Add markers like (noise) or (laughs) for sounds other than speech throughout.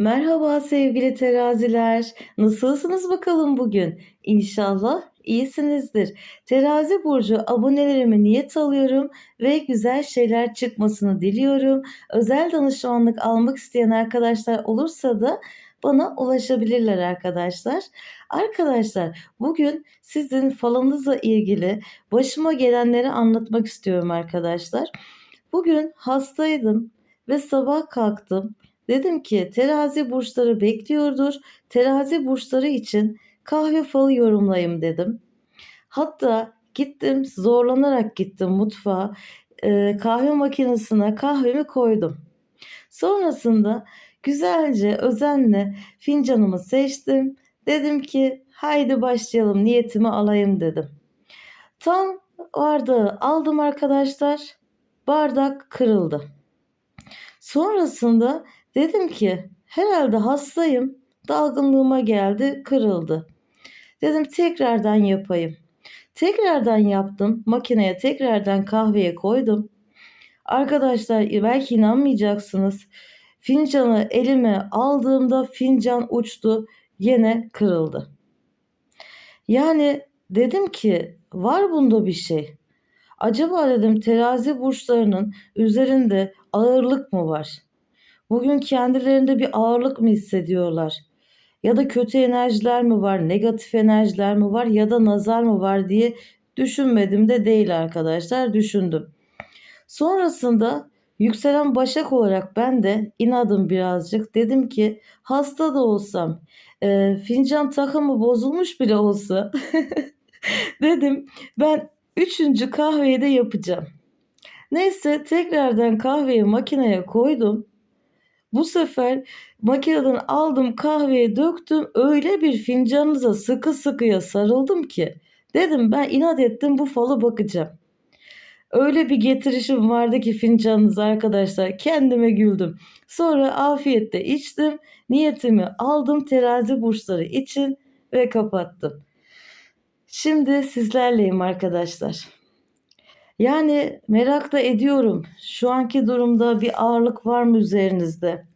Merhaba sevgili teraziler. Nasılsınız bakalım bugün? İnşallah iyisinizdir. Terazi burcu abonelerime niyet alıyorum ve güzel şeyler çıkmasını diliyorum. Özel danışmanlık almak isteyen arkadaşlar olursa da bana ulaşabilirler arkadaşlar. Arkadaşlar bugün sizin falınızla ilgili başıma gelenleri anlatmak istiyorum arkadaşlar. Bugün hastaydım ve sabah kalktım. Dedim ki terazi burçları bekliyordur. Terazi burçları için kahve falı yorumlayayım dedim. Hatta gittim zorlanarak gittim mutfağa. Ee, kahve makinesine kahvemi koydum. Sonrasında güzelce özenle fincanımı seçtim. Dedim ki haydi başlayalım niyetimi alayım dedim. Tam bardağı aldım arkadaşlar. Bardak kırıldı. Sonrasında dedim ki herhalde hastayım. Dalgınlığıma geldi, kırıldı. Dedim tekrardan yapayım. Tekrardan yaptım. Makineye tekrardan kahveye koydum. Arkadaşlar belki inanmayacaksınız. Fincanı elime aldığımda fincan uçtu. Yine kırıldı. Yani dedim ki var bunda bir şey. Acaba dedim terazi burçlarının üzerinde ağırlık mı var? Bugün kendilerinde bir ağırlık mı hissediyorlar? Ya da kötü enerjiler mi var, negatif enerjiler mi var ya da nazar mı var diye düşünmedim de değil arkadaşlar, düşündüm. Sonrasında yükselen başak olarak ben de inadım birazcık. Dedim ki hasta da olsam, e, fincan takımı bozulmuş bile olsa (laughs) dedim ben üçüncü kahveyi de yapacağım. Neyse tekrardan kahveyi makineye koydum. Bu sefer makineden aldım kahveyi döktüm. Öyle bir fincanınıza sıkı sıkıya sarıldım ki. Dedim ben inat ettim bu falı bakacağım. Öyle bir getirişim vardı ki fincanınız arkadaşlar. Kendime güldüm. Sonra afiyette içtim. Niyetimi aldım terazi burçları için ve kapattım. Şimdi sizlerleyim arkadaşlar. Yani merak da ediyorum. Şu anki durumda bir ağırlık var mı üzerinizde?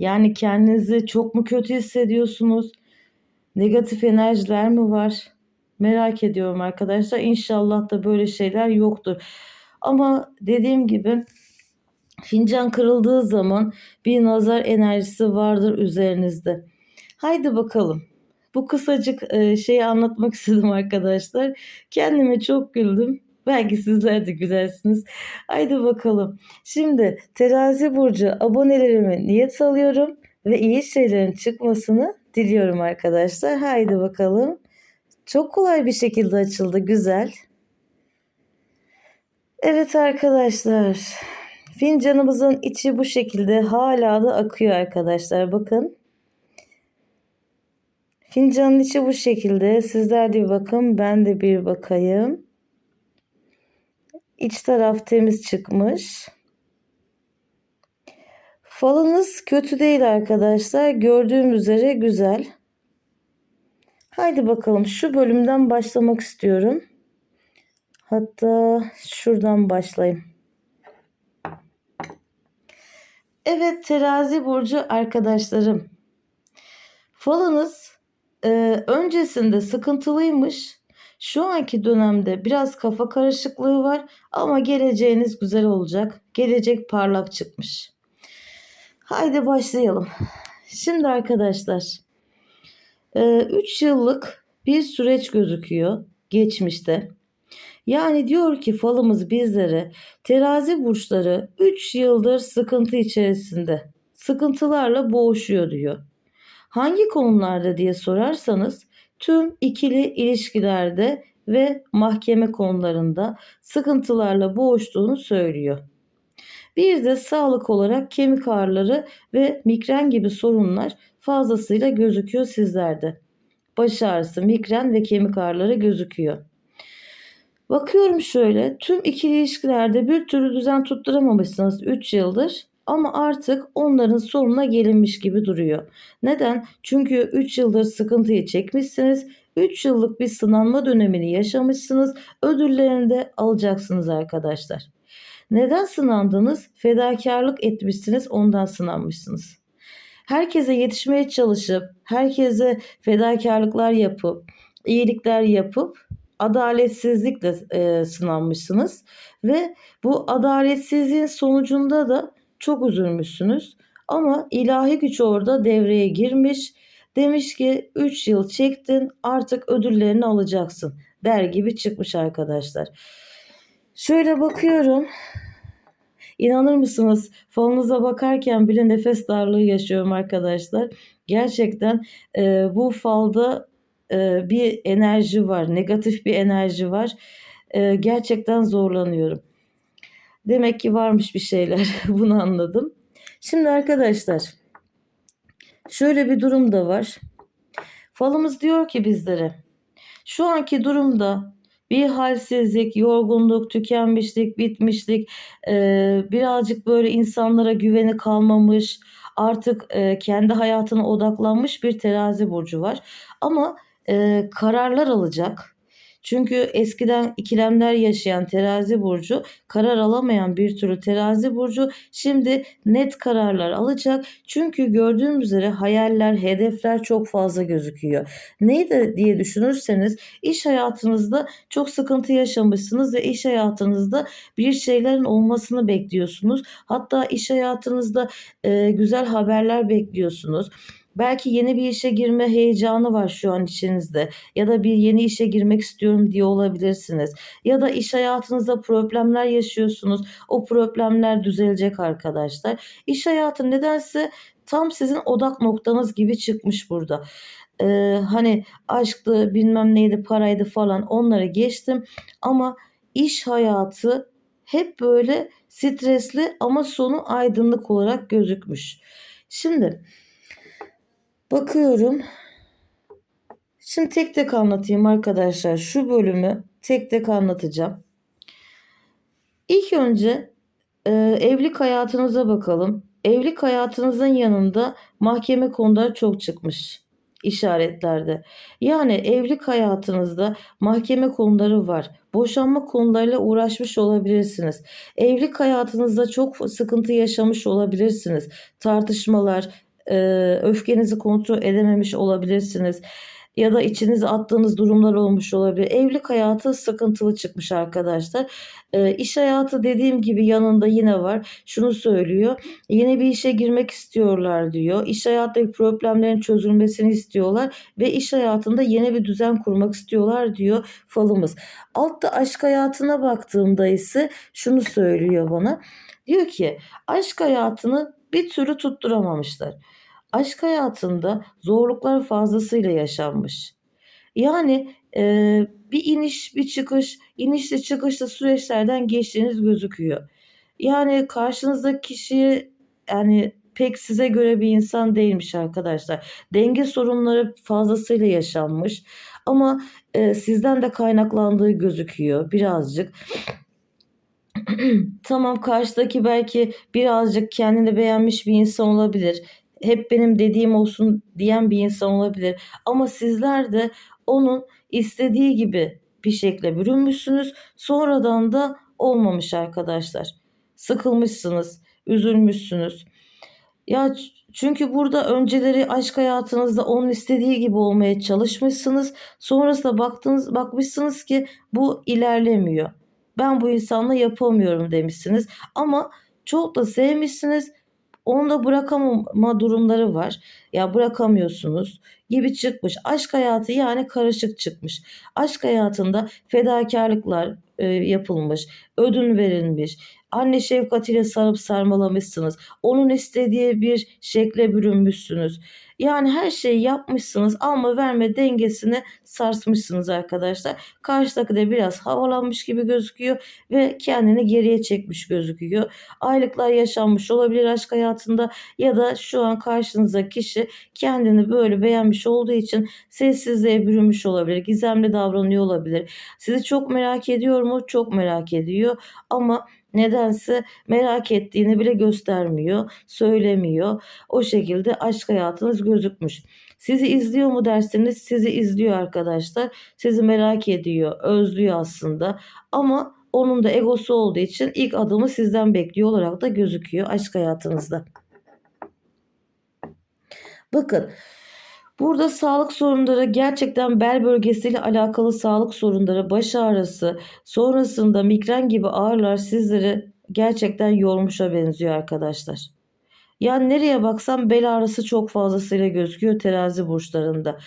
Yani kendinizi çok mu kötü hissediyorsunuz? Negatif enerjiler mi var? Merak ediyorum arkadaşlar. İnşallah da böyle şeyler yoktur. Ama dediğim gibi fincan kırıldığı zaman bir nazar enerjisi vardır üzerinizde. Haydi bakalım. Bu kısacık e, şeyi anlatmak (laughs) istedim arkadaşlar. Kendime çok güldüm. Belki sizler de gülersiniz. Haydi bakalım. Şimdi terazi burcu abonelerime niyet alıyorum ve iyi şeylerin çıkmasını diliyorum arkadaşlar. Haydi bakalım. Çok kolay bir şekilde açıldı. Güzel. Evet arkadaşlar. Fincanımızın içi bu şekilde hala da akıyor arkadaşlar. Bakın. Fincanın içi bu şekilde. Sizler de bir bakın. Ben de bir bakayım. İç taraf temiz çıkmış. Falınız kötü değil arkadaşlar. Gördüğüm üzere güzel. Haydi bakalım şu bölümden başlamak istiyorum. Hatta şuradan başlayayım. Evet terazi burcu arkadaşlarım. Falınız e, öncesinde sıkıntılıymış. Şu anki dönemde biraz kafa karışıklığı var ama geleceğiniz güzel olacak. Gelecek parlak çıkmış. Haydi başlayalım. Şimdi arkadaşlar 3 yıllık bir süreç gözüküyor geçmişte. Yani diyor ki falımız bizlere terazi burçları 3 yıldır sıkıntı içerisinde. Sıkıntılarla boğuşuyor diyor. Hangi konularda diye sorarsanız tüm ikili ilişkilerde ve mahkeme konularında sıkıntılarla boğuştuğunu söylüyor. Bir de sağlık olarak kemik ağrıları ve migren gibi sorunlar fazlasıyla gözüküyor sizlerde. Baş ağrısı, migren ve kemik ağrıları gözüküyor. Bakıyorum şöyle tüm ikili ilişkilerde bir türlü düzen tutturamamışsınız 3 yıldır ama artık onların sonuna gelinmiş gibi duruyor. Neden? Çünkü 3 yıldır sıkıntıyı çekmişsiniz. 3 yıllık bir sınanma dönemini yaşamışsınız. Ödüllerini de alacaksınız arkadaşlar. Neden sınandınız? Fedakarlık etmişsiniz, ondan sınanmışsınız. herkese yetişmeye çalışıp, herkese fedakarlıklar yapıp, iyilikler yapıp adaletsizlikle e, sınanmışsınız ve bu adaletsizliğin sonucunda da çok üzülmüşsünüz. Ama ilahi güç orada devreye girmiş. Demiş ki 3 yıl çektin artık ödüllerini alacaksın der gibi çıkmış arkadaşlar. Şöyle bakıyorum. İnanır mısınız? Falınıza bakarken bile nefes darlığı yaşıyorum arkadaşlar. Gerçekten e, bu falda e, bir enerji var. Negatif bir enerji var. E, gerçekten zorlanıyorum. Demek ki varmış bir şeyler. (laughs) Bunu anladım. Şimdi arkadaşlar şöyle bir durum da var. Falımız diyor ki bizlere şu anki durumda bir halsizlik, yorgunluk, tükenmişlik, bitmişlik, e, birazcık böyle insanlara güveni kalmamış, artık e, kendi hayatına odaklanmış bir terazi burcu var. Ama e, kararlar alacak. Çünkü eskiden ikilemler yaşayan terazi burcu, karar alamayan bir türlü terazi burcu şimdi net kararlar alacak. Çünkü gördüğüm üzere hayaller, hedefler çok fazla gözüküyor. Neydi diye düşünürseniz iş hayatınızda çok sıkıntı yaşamışsınız ve iş hayatınızda bir şeylerin olmasını bekliyorsunuz. Hatta iş hayatınızda e, güzel haberler bekliyorsunuz. Belki yeni bir işe girme heyecanı var şu an içinizde ya da bir yeni işe girmek istiyorum diye olabilirsiniz. Ya da iş hayatınızda problemler yaşıyorsunuz. O problemler düzelecek arkadaşlar. İş hayatı nedense tam sizin odak noktanız gibi çıkmış burada. Ee, hani aşktı bilmem neydi paraydı falan onları geçtim ama iş hayatı hep böyle stresli ama sonu aydınlık olarak gözükmüş. Şimdi Bakıyorum. Şimdi tek tek anlatayım arkadaşlar. Şu bölümü tek tek anlatacağım. İlk önce e, evlilik hayatınıza bakalım. Evlilik hayatınızın yanında mahkeme konuları çok çıkmış işaretlerde. Yani evlilik hayatınızda mahkeme konuları var. Boşanma konularıyla uğraşmış olabilirsiniz. Evlilik hayatınızda çok sıkıntı yaşamış olabilirsiniz. Tartışmalar, e, öfkenizi kontrol edememiş olabilirsiniz. Ya da içinize attığınız durumlar olmuş olabilir. Evlilik hayatı sıkıntılı çıkmış arkadaşlar. E, iş hayatı dediğim gibi yanında yine var. Şunu söylüyor. Yeni bir işe girmek istiyorlar diyor. İş hayattaki problemlerin çözülmesini istiyorlar. Ve iş hayatında yeni bir düzen kurmak istiyorlar diyor falımız. Altta aşk hayatına baktığımda ise şunu söylüyor bana. Diyor ki aşk hayatını bir türlü tutturamamışlar. Aşk hayatında zorluklar fazlasıyla yaşanmış. Yani e, bir iniş bir çıkış, inişli çıkışlı süreçlerden geçtiğiniz gözüküyor. Yani karşınızdaki kişi yani pek size göre bir insan değilmiş arkadaşlar. Denge sorunları fazlasıyla yaşanmış ama e, sizden de kaynaklandığı gözüküyor birazcık. (clears throat) tamam karşıdaki belki birazcık kendini beğenmiş bir insan olabilir. Hep benim dediğim olsun diyen bir insan olabilir. Ama sizler de onun istediği gibi bir şekilde bürünmüşsünüz. Sonradan da olmamış arkadaşlar. Sıkılmışsınız, üzülmüşsünüz. Ya çünkü burada önceleri aşk hayatınızda onun istediği gibi olmaya çalışmışsınız. Sonrasında baktınız, bakmışsınız ki bu ilerlemiyor ben bu insanla yapamıyorum demişsiniz. Ama çok da sevmişsiniz. Onu da bırakamama durumları var. Ya bırakamıyorsunuz gibi çıkmış. Aşk hayatı yani karışık çıkmış. Aşk hayatında fedakarlıklar e, yapılmış, ödün verilmiş, anne şefkatiyle sarıp sarmalamışsınız. Onun istediği bir şekle bürünmüşsünüz. Yani her şeyi yapmışsınız alma verme dengesini sarsmışsınız arkadaşlar. Karşıdaki de biraz havalanmış gibi gözüküyor ve kendini geriye çekmiş gözüküyor. Aylıklar yaşanmış olabilir aşk hayatında ya da şu an karşınızdaki kişi kendini böyle beğenmiş olduğu için sessizliğe bürünmüş olabilir. Gizemli davranıyor olabilir. Sizi çok merak ediyor mu? Çok merak ediyor ama Nedense merak ettiğini bile göstermiyor, söylemiyor. O şekilde aşk hayatınız gözükmüş. Sizi izliyor mu derseniz sizi izliyor arkadaşlar. Sizi merak ediyor, özlüyor aslında. Ama onun da egosu olduğu için ilk adımı sizden bekliyor olarak da gözüküyor aşk hayatınızda. Bakın burada sağlık sorunları gerçekten bel bölgesiyle alakalı sağlık sorunları, baş ağrısı, sonrasında migren gibi ağrılar sizleri gerçekten yormuşa benziyor arkadaşlar. Yani nereye baksam bel ağrısı çok fazlasıyla gözüküyor terazi burçlarında.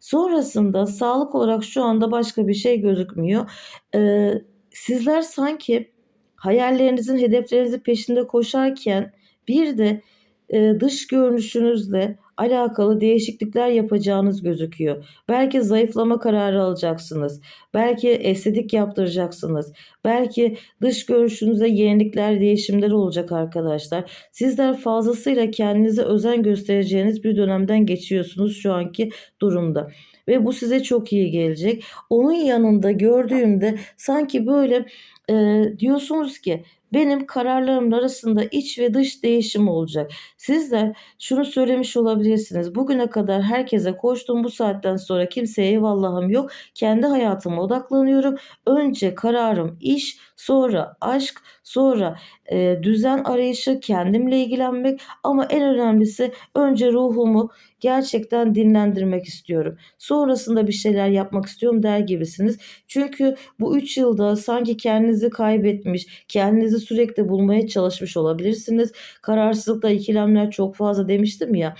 Sonrasında sağlık olarak şu anda başka bir şey gözükmüyor. Ee, sizler sanki hayallerinizin, hedeflerinizin peşinde koşarken bir de e, dış görünüşünüzle alakalı değişiklikler yapacağınız gözüküyor. Belki zayıflama kararı alacaksınız. Belki estetik yaptıracaksınız. Belki dış görünüşünüzde yenilikler, değişimler olacak arkadaşlar. Sizler fazlasıyla kendinize özen göstereceğiniz bir dönemden geçiyorsunuz şu anki durumda. Ve bu size çok iyi gelecek. Onun yanında gördüğümde sanki böyle e, diyorsunuz ki benim kararlarımın arasında iç ve dış değişim olacak. Sizler şunu söylemiş olabilirsiniz. Bugüne kadar herkese koştum bu saatten sonra kimseye eyvallahım yok. Kendi hayatıma odaklanıyorum. Önce kararım iş, sonra aşk, sonra e, düzen arayışı, kendimle ilgilenmek ama en önemlisi önce ruhumu gerçekten dinlendirmek istiyorum. Sonrasında bir şeyler yapmak istiyorum der gibisiniz. Çünkü bu 3 yılda sanki kendinizi kaybetmiş, kendinizi sürekli bulmaya çalışmış olabilirsiniz. Kararsızlıkta ikilemler çok fazla demiştim ya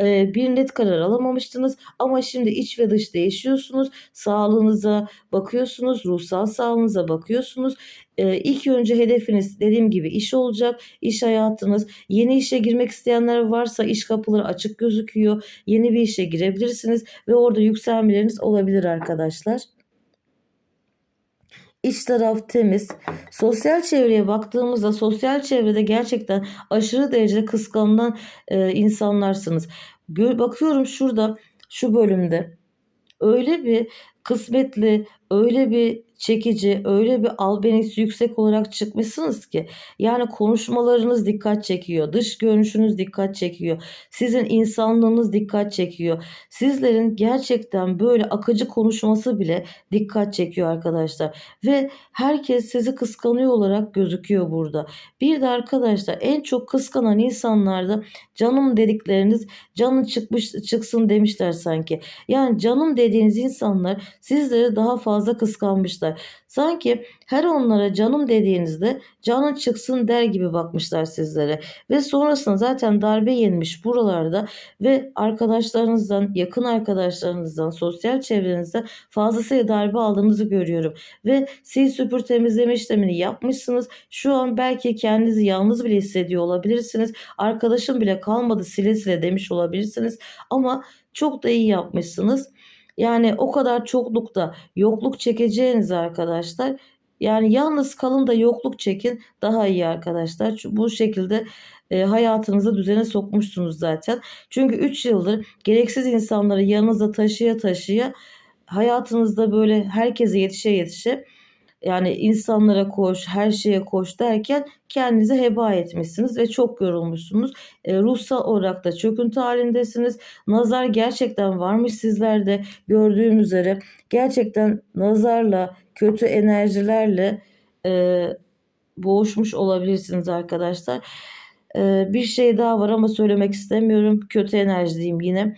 e, bir net karar alamamıştınız ama şimdi iç ve dış değişiyorsunuz. Sağlığınıza bakıyorsunuz, ruhsal sağlığınıza bakıyorsunuz. E, ilk önce hedefiniz dediğim gibi iş olacak, iş hayatınız. Yeni işe girmek isteyenler varsa iş kapıları açık gözüküyor. Yeni bir işe girebilirsiniz ve orada yükselmeleriniz olabilir arkadaşlar. İç taraf temiz. Sosyal çevreye baktığımızda sosyal çevrede gerçekten aşırı derecede kıskanılan e, insanlarsınız. Gö- bakıyorum şurada şu bölümde öyle bir kısmetli, öyle bir çekici, öyle bir albenisi yüksek olarak çıkmışsınız ki yani konuşmalarınız dikkat çekiyor, dış görünüşünüz dikkat çekiyor, sizin insanlığınız dikkat çekiyor. Sizlerin gerçekten böyle akıcı konuşması bile dikkat çekiyor arkadaşlar ve herkes sizi kıskanıyor olarak gözüküyor burada. Bir de arkadaşlar en çok kıskanan insanlarda canım dedikleriniz canın çıkmış çıksın demişler sanki. Yani canım dediğiniz insanlar sizleri daha fazla kıskanmışlar. Sanki her onlara canım dediğinizde canın çıksın der gibi bakmışlar sizlere. Ve sonrasında zaten darbe yenmiş buralarda ve arkadaşlarınızdan, yakın arkadaşlarınızdan, sosyal çevrenizden fazlasıyla darbe aldığınızı görüyorum. Ve sil süpür temizleme işlemini yapmışsınız. Şu an belki kendinizi yalnız bile hissediyor olabilirsiniz. Arkadaşım bile kalmadı sile sile demiş olabilirsiniz. Ama çok da iyi yapmışsınız. Yani o kadar çoklukta yokluk çekeceğiniz arkadaşlar. Yani yalnız kalın da yokluk çekin daha iyi arkadaşlar. Bu şekilde e, hayatınızı düzene sokmuşsunuz zaten. Çünkü 3 yıldır gereksiz insanları yanınızda taşıya taşıya hayatınızda böyle herkese yetişe yetişe yani insanlara koş, her şeye koş derken kendinizi heba etmişsiniz ve çok yorulmuşsunuz. E, ruhsal olarak da çöküntü halindesiniz. Nazar gerçekten varmış sizlerde gördüğüm üzere. Gerçekten nazarla, kötü enerjilerle e, boğuşmuş olabilirsiniz arkadaşlar. E, bir şey daha var ama söylemek istemiyorum. Kötü enerji diyeyim yine.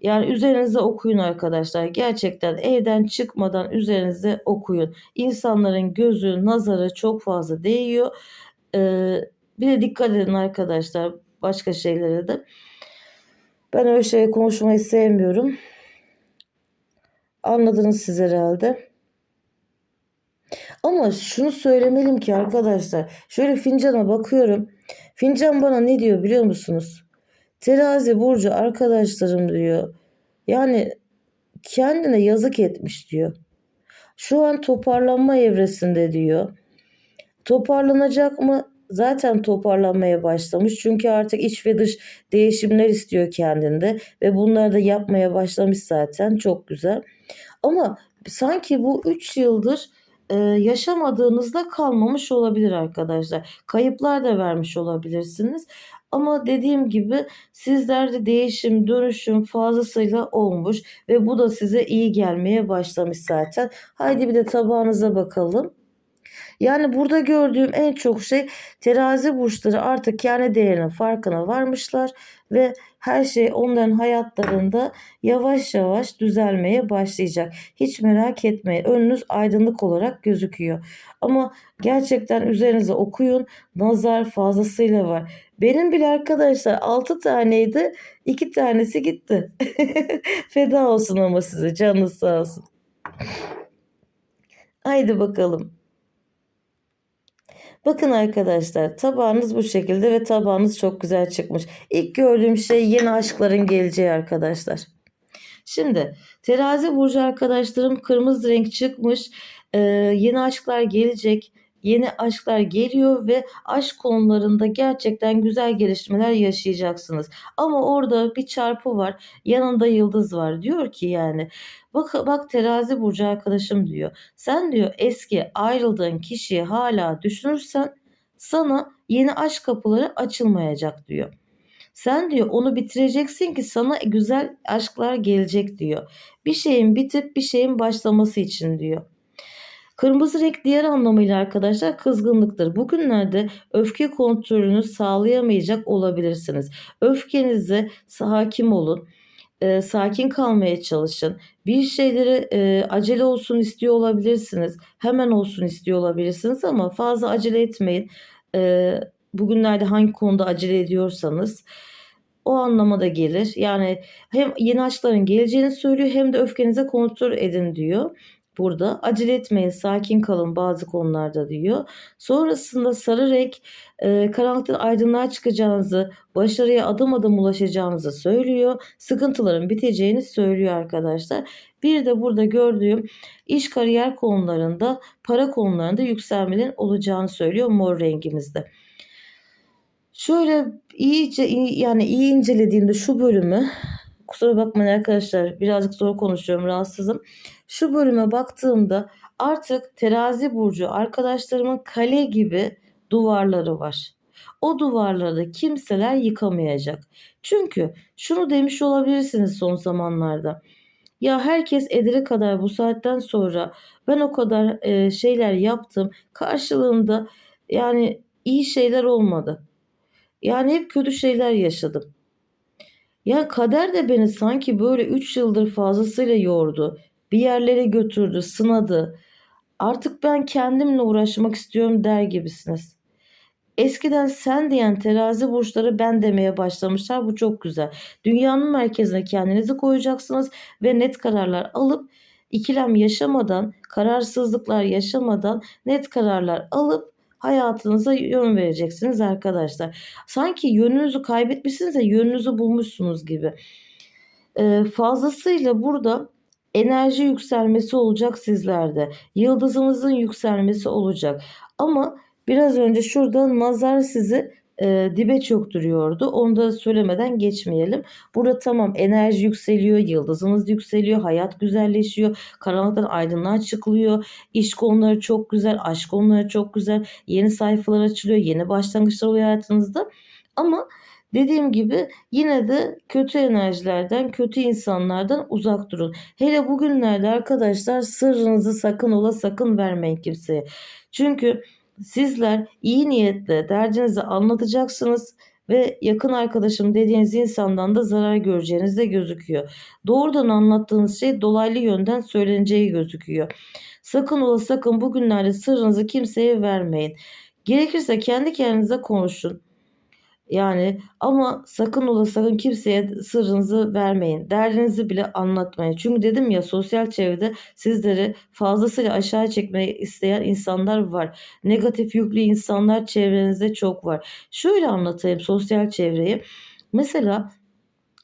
Yani üzerinize okuyun arkadaşlar. Gerçekten evden çıkmadan üzerinize okuyun. İnsanların gözü, nazarı çok fazla değiyor. Ee, bir de dikkat edin arkadaşlar başka şeylere de. Ben öyle şey konuşmayı sevmiyorum. Anladınız siz herhalde. Ama şunu söylemeliyim ki arkadaşlar. Şöyle fincana bakıyorum. Fincan bana ne diyor biliyor musunuz? Terazi burcu arkadaşlarım diyor. Yani kendine yazık etmiş diyor. Şu an toparlanma evresinde diyor. Toparlanacak mı? Zaten toparlanmaya başlamış. Çünkü artık iç ve dış değişimler istiyor kendinde ve bunları da yapmaya başlamış zaten. Çok güzel. Ama sanki bu 3 yıldır e, yaşamadığınızda kalmamış olabilir arkadaşlar. Kayıplar da vermiş olabilirsiniz. Ama dediğim gibi sizlerde değişim, dönüşüm fazlasıyla olmuş ve bu da size iyi gelmeye başlamış zaten. Haydi bir de tabağınıza bakalım. Yani burada gördüğüm en çok şey terazi burçları artık kendi değerinin farkına varmışlar ve her şey onların hayatlarında yavaş yavaş düzelmeye başlayacak. Hiç merak etmeyin. Önünüz aydınlık olarak gözüküyor. Ama gerçekten üzerinize okuyun. Nazar fazlasıyla var. Benim bile arkadaşlar 6 taneydi. 2 tanesi gitti. (laughs) Feda olsun ama size. Canınız sağ olsun. Haydi bakalım. Bakın arkadaşlar tabağınız bu şekilde ve tabağınız çok güzel çıkmış. İlk gördüğüm şey yeni aşkların geleceği arkadaşlar. Şimdi terazi burcu arkadaşlarım kırmızı renk çıkmış. Ee, yeni aşklar gelecek. Yeni aşklar geliyor ve aşk konularında gerçekten güzel gelişmeler yaşayacaksınız. Ama orada bir çarpı var. Yanında yıldız var. Diyor ki yani bak bak terazi burcu arkadaşım diyor. Sen diyor eski ayrıldığın kişiyi hala düşünürsen sana yeni aşk kapıları açılmayacak diyor. Sen diyor onu bitireceksin ki sana güzel aşklar gelecek diyor. Bir şeyin bitip bir şeyin başlaması için diyor. Kırmızı renk diğer anlamıyla arkadaşlar kızgınlıktır. Bugünlerde öfke kontrolünü sağlayamayacak olabilirsiniz. Öfkenize hakim olun. E, sakin kalmaya çalışın. Bir şeyleri e, acele olsun istiyor olabilirsiniz. Hemen olsun istiyor olabilirsiniz ama fazla acele etmeyin. E, bugünlerde hangi konuda acele ediyorsanız o anlamada gelir. Yani hem yeni aşkların geleceğini söylüyor hem de öfkenize kontrol edin diyor burada. Acele etmeyin, sakin kalın bazı konularda diyor. Sonrasında sarı renk e, karanlıktan aydınlığa çıkacağınızı, başarıya adım adım ulaşacağınızı söylüyor. Sıkıntıların biteceğini söylüyor arkadaşlar. Bir de burada gördüğüm iş kariyer konularında, para konularında yükselmelerin olacağını söylüyor mor rengimizde. Şöyle iyice yani iyi incelediğimde şu bölümü kusura bakmayın arkadaşlar birazcık zor konuşuyorum rahatsızım. Şu bölüme baktığımda artık terazi burcu arkadaşlarımın kale gibi duvarları var. O duvarları kimseler yıkamayacak. Çünkü şunu demiş olabilirsiniz son zamanlarda. Ya herkes ederi kadar bu saatten sonra ben o kadar e, şeyler yaptım. Karşılığında yani iyi şeyler olmadı. Yani hep kötü şeyler yaşadım. Ya kader de beni sanki böyle 3 yıldır fazlasıyla yordu. Bir yerlere götürdü, sınadı. Artık ben kendimle uğraşmak istiyorum der gibisiniz. Eskiden sen diyen terazi burçları ben demeye başlamışlar. Bu çok güzel. Dünyanın merkezine kendinizi koyacaksınız ve net kararlar alıp ikilem yaşamadan, kararsızlıklar yaşamadan net kararlar alıp hayatınıza yön vereceksiniz arkadaşlar. Sanki yönünüzü kaybetmişsiniz de yönünüzü bulmuşsunuz gibi. Ee, fazlasıyla burada enerji yükselmesi olacak sizlerde. Yıldızınızın yükselmesi olacak. Ama biraz önce şurada nazar sizi e, dibe çöktürüyordu. Onu da söylemeden geçmeyelim. Burada tamam enerji yükseliyor, yıldızınız yükseliyor, hayat güzelleşiyor, karanlıktan aydınlığa çıkılıyor. İş konuları çok güzel, aşk konuları çok güzel, yeni sayfalar açılıyor, yeni başlangıçlar oluyor hayatınızda. Ama Dediğim gibi yine de kötü enerjilerden, kötü insanlardan uzak durun. Hele bugünlerde arkadaşlar sırrınızı sakın ola sakın vermeyin kimseye. Çünkü Sizler iyi niyetle derdinizi anlatacaksınız ve yakın arkadaşım dediğiniz insandan da zarar göreceğiniz de gözüküyor. Doğrudan anlattığınız şey dolaylı yönden söyleneceği gözüküyor. Sakın ola sakın bugünlerde sırrınızı kimseye vermeyin. Gerekirse kendi kendinize konuşun. Yani ama sakın ola sakın kimseye sırrınızı vermeyin. Derdinizi bile anlatmayın. Çünkü dedim ya sosyal çevrede sizleri fazlasıyla aşağı çekmeyi isteyen insanlar var. Negatif yüklü insanlar çevrenizde çok var. Şöyle anlatayım sosyal çevreyi. Mesela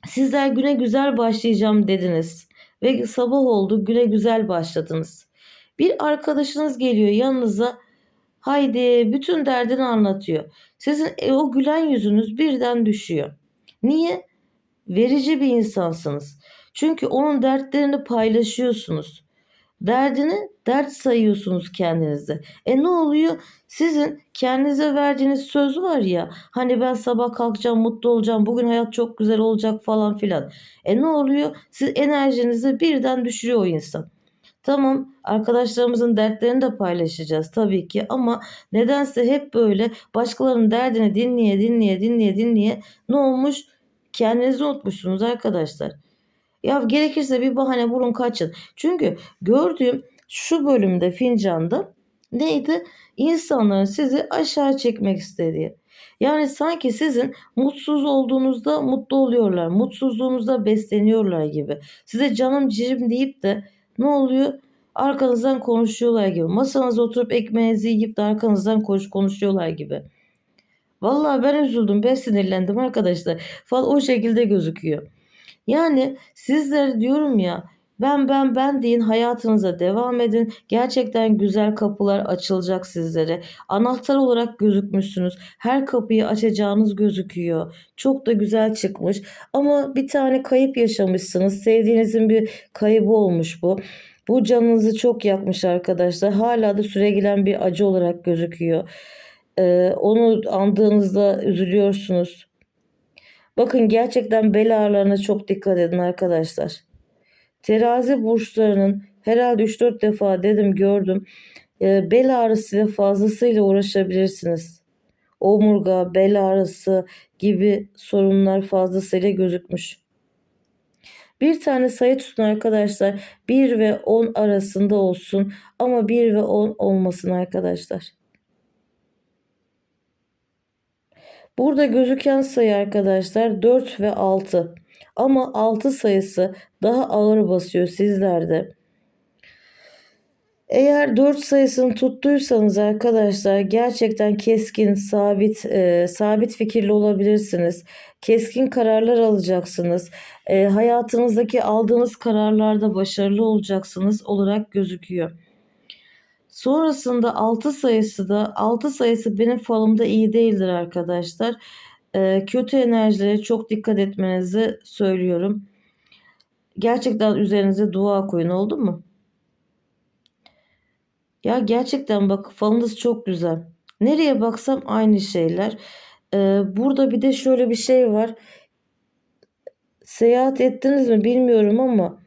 sizler güne güzel başlayacağım dediniz ve sabah oldu güne güzel başladınız. Bir arkadaşınız geliyor yanınıza Haydi bütün derdini anlatıyor. Sizin e, o gülen yüzünüz birden düşüyor. Niye? Verici bir insansınız. Çünkü onun dertlerini paylaşıyorsunuz. Derdini dert sayıyorsunuz kendinize. E ne oluyor? Sizin kendinize verdiğiniz söz var ya hani ben sabah kalkacağım mutlu olacağım bugün hayat çok güzel olacak falan filan. E ne oluyor? Siz enerjinizi birden düşürüyor o insan. Tamam arkadaşlarımızın dertlerini de paylaşacağız tabii ki ama nedense hep böyle başkalarının derdini dinleye dinleye dinleye dinleye ne olmuş? Kendinizi unutmuşsunuz arkadaşlar. Ya gerekirse bir bahane bulun kaçın. Çünkü gördüğüm şu bölümde fincanda neydi? İnsanların sizi aşağı çekmek istediği. Yani sanki sizin mutsuz olduğunuzda mutlu oluyorlar. Mutsuzluğunuzda besleniyorlar gibi. Size canım cicim deyip de ne oluyor? Arkanızdan konuşuyorlar gibi. Masanıza oturup ekmeğinizi yiyip de arkanızdan konuş konuşuyorlar gibi. Vallahi ben üzüldüm, ben sinirlendim arkadaşlar. Fal o şekilde gözüküyor. Yani sizler diyorum ya ben ben ben deyin hayatınıza devam edin. Gerçekten güzel kapılar açılacak sizlere. Anahtar olarak gözükmüşsünüz. Her kapıyı açacağınız gözüküyor. Çok da güzel çıkmış. Ama bir tane kayıp yaşamışsınız. Sevdiğinizin bir kaybı olmuş bu. Bu canınızı çok yakmış arkadaşlar. Hala da süregelen bir acı olarak gözüküyor. Ee, onu andığınızda üzülüyorsunuz. Bakın gerçekten bel ağrılarına çok dikkat edin arkadaşlar. Terazi burçlarının herhalde 3-4 defa dedim gördüm. E, bel ağrısıyla fazlasıyla uğraşabilirsiniz. Omurga, bel ağrısı gibi sorunlar fazlasıyla gözükmüş. Bir tane sayı tutun arkadaşlar. 1 ve 10 arasında olsun ama 1 ve 10 olmasın arkadaşlar. Burada gözüken sayı arkadaşlar 4 ve 6. Ama 6 sayısı daha ağır basıyor sizlerde. Eğer 4 sayısını tuttuysanız arkadaşlar gerçekten keskin, sabit, e, sabit fikirli olabilirsiniz. Keskin kararlar alacaksınız. E, hayatınızdaki aldığınız kararlarda başarılı olacaksınız olarak gözüküyor. Sonrasında 6 sayısı da 6 sayısı benim falımda iyi değildir arkadaşlar. Ee, kötü enerjilere çok dikkat etmenizi söylüyorum. Gerçekten üzerinize dua koyun oldu mu? Ya gerçekten bak falınız çok güzel. Nereye baksam aynı şeyler. Ee, burada bir de şöyle bir şey var. Seyahat ettiniz mi bilmiyorum ama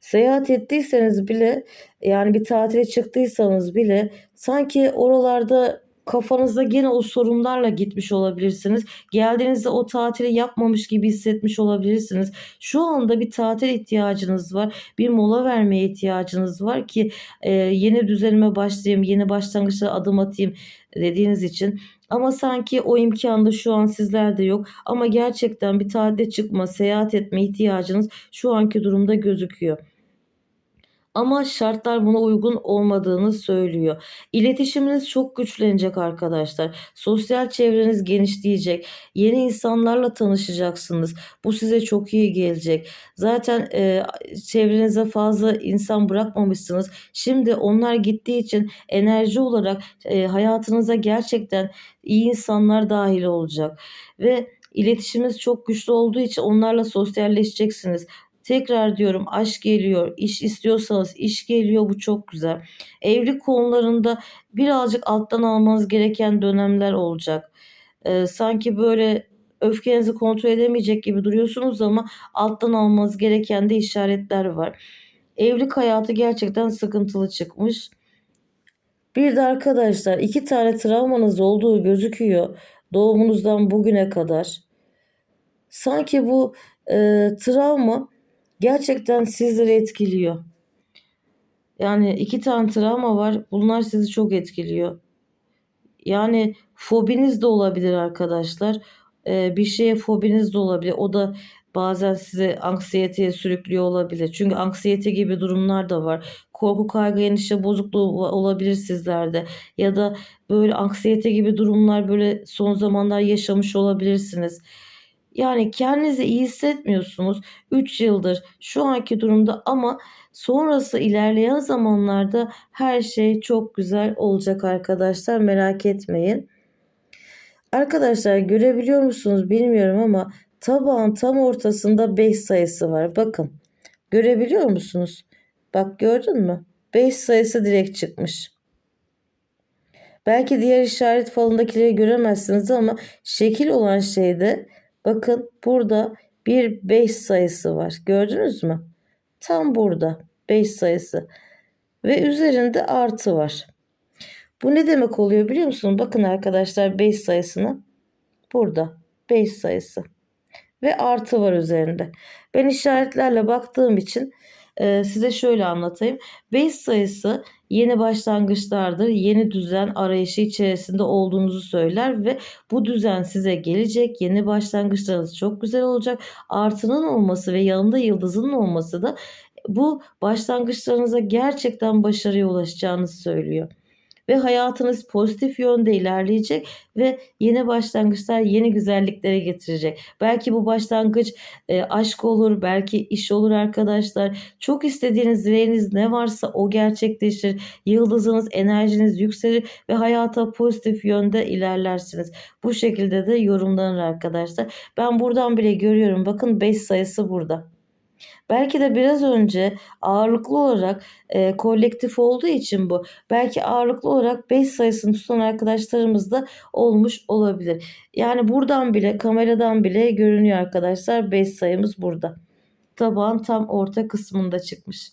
Seyahat ettiyseniz bile yani bir tatile çıktıysanız bile sanki oralarda kafanızda gene o sorunlarla gitmiş olabilirsiniz. Geldiğinizde o tatili yapmamış gibi hissetmiş olabilirsiniz. Şu anda bir tatil ihtiyacınız var. Bir mola vermeye ihtiyacınız var ki e, yeni düzenime başlayayım, yeni başlangıçlara adım atayım dediğiniz için. Ama sanki o imkan da şu an sizlerde yok. Ama gerçekten bir tatile çıkma, seyahat etme ihtiyacınız şu anki durumda gözüküyor ama şartlar buna uygun olmadığını söylüyor. İletişiminiz çok güçlenecek arkadaşlar. Sosyal çevreniz genişleyecek. Yeni insanlarla tanışacaksınız. Bu size çok iyi gelecek. Zaten e, çevrenize fazla insan bırakmamışsınız. Şimdi onlar gittiği için enerji olarak e, hayatınıza gerçekten iyi insanlar dahil olacak. Ve iletişiminiz çok güçlü olduğu için onlarla sosyalleşeceksiniz. Tekrar diyorum aşk geliyor, iş istiyorsanız iş geliyor bu çok güzel. Evlilik konularında birazcık alttan almanız gereken dönemler olacak. Ee, sanki böyle öfkenizi kontrol edemeyecek gibi duruyorsunuz ama alttan almanız gereken de işaretler var. Evlilik hayatı gerçekten sıkıntılı çıkmış. Bir de arkadaşlar iki tane travmanız olduğu gözüküyor doğumunuzdan bugüne kadar. Sanki bu e, travma gerçekten sizleri etkiliyor. Yani iki tane travma var. Bunlar sizi çok etkiliyor. Yani fobiniz de olabilir arkadaşlar. Ee, bir şeye fobiniz de olabilir. O da bazen sizi anksiyeteye sürüklüyor olabilir. Çünkü anksiyete gibi durumlar da var. Korku, kaygı, endişe bozukluğu olabilir sizlerde. Ya da böyle anksiyete gibi durumlar böyle son zamanlar yaşamış olabilirsiniz. Yani kendinizi iyi hissetmiyorsunuz 3 yıldır şu anki durumda ama sonrası ilerleyen zamanlarda her şey çok güzel olacak arkadaşlar merak etmeyin. Arkadaşlar görebiliyor musunuz bilmiyorum ama tabağın tam ortasında 5 sayısı var. Bakın görebiliyor musunuz? Bak gördün mü? 5 sayısı direkt çıkmış. Belki diğer işaret falındakileri göremezsiniz ama şekil olan şeyde Bakın burada bir 5 sayısı var. Gördünüz mü? Tam burada 5 sayısı. Ve üzerinde artı var. Bu ne demek oluyor biliyor musunuz? Bakın arkadaşlar 5 sayısını. Burada 5 sayısı. ve artı var üzerinde. Ben işaretlerle baktığım için e, size şöyle anlatayım. 5 sayısı yeni başlangıçlardır, yeni düzen arayışı içerisinde olduğunuzu söyler ve bu düzen size gelecek. Yeni başlangıçlarınız çok güzel olacak. Artının olması ve yanında yıldızının olması da bu başlangıçlarınıza gerçekten başarıya ulaşacağınızı söylüyor ve hayatınız pozitif yönde ilerleyecek ve yeni başlangıçlar yeni güzelliklere getirecek. Belki bu başlangıç e, aşk olur, belki iş olur arkadaşlar. Çok istediğiniz dileğiniz ne varsa o gerçekleşir. Yıldızınız, enerjiniz yükselir ve hayata pozitif yönde ilerlersiniz. Bu şekilde de yorumlanır arkadaşlar. Ben buradan bile görüyorum. Bakın 5 sayısı burada. Belki de biraz önce ağırlıklı olarak e, kolektif olduğu için bu. Belki ağırlıklı olarak 5 sayısını tutan arkadaşlarımız da olmuş olabilir. Yani buradan bile kameradan bile görünüyor arkadaşlar 5 sayımız burada. Tabağın tam orta kısmında çıkmış.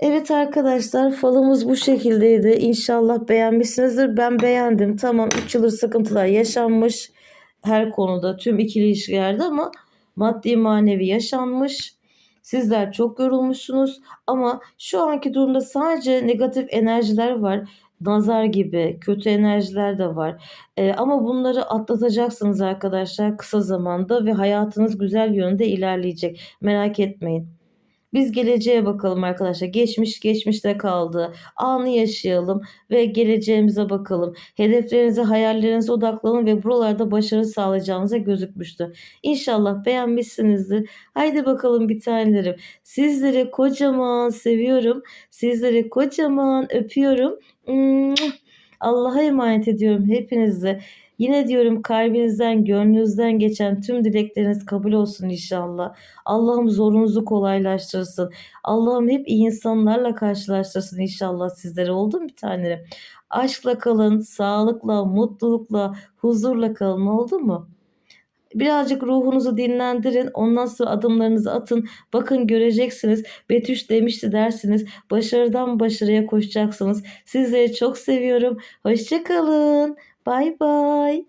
Evet arkadaşlar falımız bu şekildeydi. İnşallah beğenmişsinizdir. Ben beğendim. Tamam 3 yıldır sıkıntılar yaşanmış her konuda tüm ikili ilişkilerde ama maddi manevi yaşanmış. Sizler çok yorulmuşsunuz ama şu anki durumda sadece negatif enerjiler var. Nazar gibi kötü enerjiler de var. Ee, ama bunları atlatacaksınız arkadaşlar kısa zamanda ve hayatınız güzel yönde ilerleyecek. Merak etmeyin. Biz geleceğe bakalım arkadaşlar. Geçmiş geçmişte kaldı. Anı yaşayalım ve geleceğimize bakalım. Hedeflerinize, hayallerinize odaklanın ve buralarda başarı sağlayacağınıza gözükmüştü. İnşallah beğenmişsinizdir. Haydi bakalım bir tanelerim. Sizleri kocaman seviyorum. Sizleri kocaman öpüyorum. Allah'a emanet ediyorum hepinizi. Yine diyorum kalbinizden, gönlünüzden geçen tüm dilekleriniz kabul olsun inşallah. Allah'ım zorunuzu kolaylaştırsın. Allah'ım hep iyi insanlarla karşılaştırsın inşallah sizlere. Oldu mu bir tane? Aşkla kalın, sağlıkla, mutlulukla, huzurla kalın oldu mu? Birazcık ruhunuzu dinlendirin. Ondan sonra adımlarınızı atın. Bakın göreceksiniz. Betüş demişti dersiniz. Başarıdan başarıya koşacaksınız. Sizleri çok seviyorum. Hoşçakalın. Bay bay.